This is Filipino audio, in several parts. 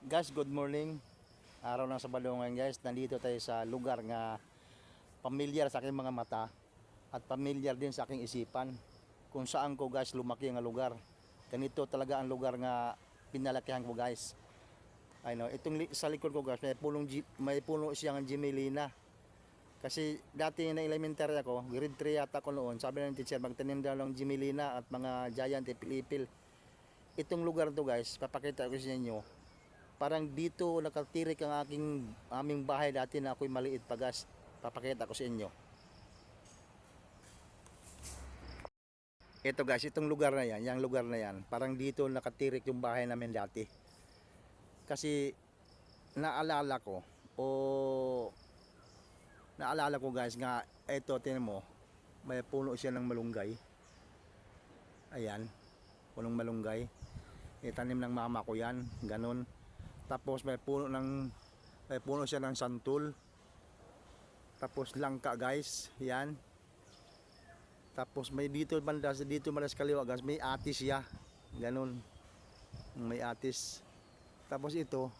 Guys, good morning. Araw ng Sabado ngayon guys. Nandito tayo sa lugar nga pamilyar sa aking mga mata at pamilyar din sa aking isipan kung saan ko guys lumaki ang lugar. Ganito talaga ang lugar nga pinalakihan ko guys. I know, itong li- sa likod ko guys, may punong G- may puno siyang Gimelina. Kasi dati na elementary ako, grade 3 yata ko noon, sabi ng teacher, magtanim daw ng Gimelina at mga giant ipil-ipil. Itong lugar to guys, papakita ko sa inyo, parang dito nakatirik ang aking aming bahay dati na ako'y maliit pa gas. Papakita ko sa inyo. Ito guys, itong lugar na yan, yung lugar na yan, parang dito nakatirik yung bahay namin dati. Kasi naalala ko o naalala ko guys nga ito tinan mo may puno siya ng malunggay. Ayan, punong malunggay. Itanim ng mama ko yan, ganun. Tapos may puno ng may puno siya ng santul. Tapos langka guys, yan. Tapos may dito banda dito malas kaliwa guys, may atis siya. Ganun. May atis. Tapos ito,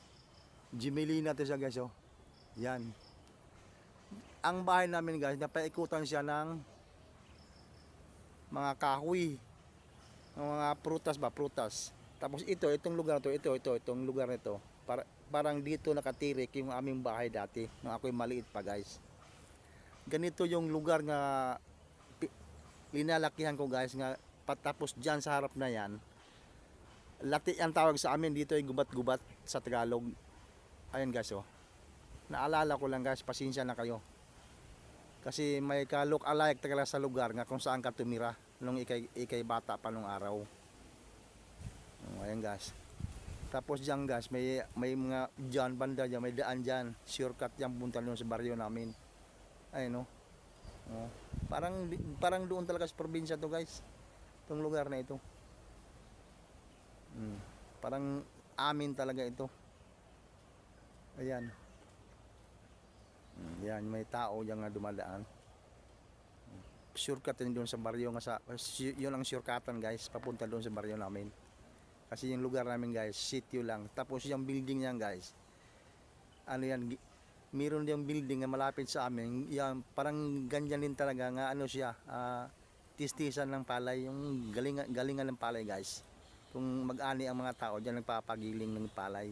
Gimelina to siya guys oh. Yan. Ang bahay namin guys, napaikutan siya ng mga kahoy. Mga prutas ba, prutas. Tapos ito, itong lugar to, ito, ito, itong lugar nito. Para, parang dito nakatirik yung aming bahay dati nung ako'y maliit pa guys. Ganito yung lugar nga linalakihan ko guys nga patapos dyan sa harap na yan. Lati ang tawag sa amin dito ay gubat-gubat sa Tagalog. Ayun guys oh. Naalala ko lang guys, pasensya na kayo. Kasi may ka-look alike talaga sa lugar nga kung saan ka tumira nung ikay, ikay bata pa nung araw. Oh, ayan guys. Tapos diyan guys, may may mga diyan banda diyan, may daan diyan. Shortcut yan punta doon sa baryo namin. Ayun no. Oh. Parang parang doon talaga sa probinsya to guys. Itong lugar na ito. Mm. Parang amin talaga ito. Ayan. Mm, Yan, may tao diyan nga dumadaan. Shortcut din doon sa baryo nga sa yun ang shortcutan guys, papunta doon sa baryo namin. Kasi yung lugar namin guys, sitio lang. Tapos yung building niyan guys, ano yan, meron yung building na malapit sa amin. Yan, parang ganyan din talaga nga ano siya, ah, tistisan ng palay, yung galingan, galingan ng palay guys. Kung mag-ani ang mga tao, diyan nagpapagiling ng palay.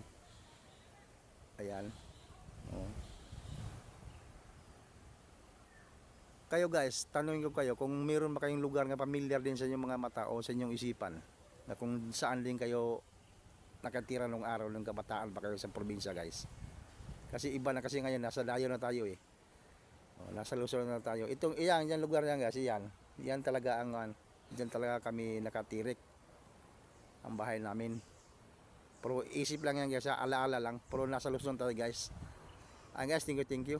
Ayan. Oh. Kayo guys, tanungin ko kayo kung meron ba kayong lugar nga pamilyar din sa inyong mga mata o sa inyong isipan na kung saan din kayo nakatira nung araw ng kabataan pa kayo sa probinsya guys. Kasi iba na kasi ngayon nasa layo na tayo eh. Oh, nasa Luzon na tayo. Itong iyan, yan lugar yan guys, yan. Yan talaga ang an, diyan talaga kami nakatirik. Ang bahay namin. Pero isip lang yan guys, ha, alaala lang. Pero nasa Luzon tayo guys. Ah guys, thank you, thank you.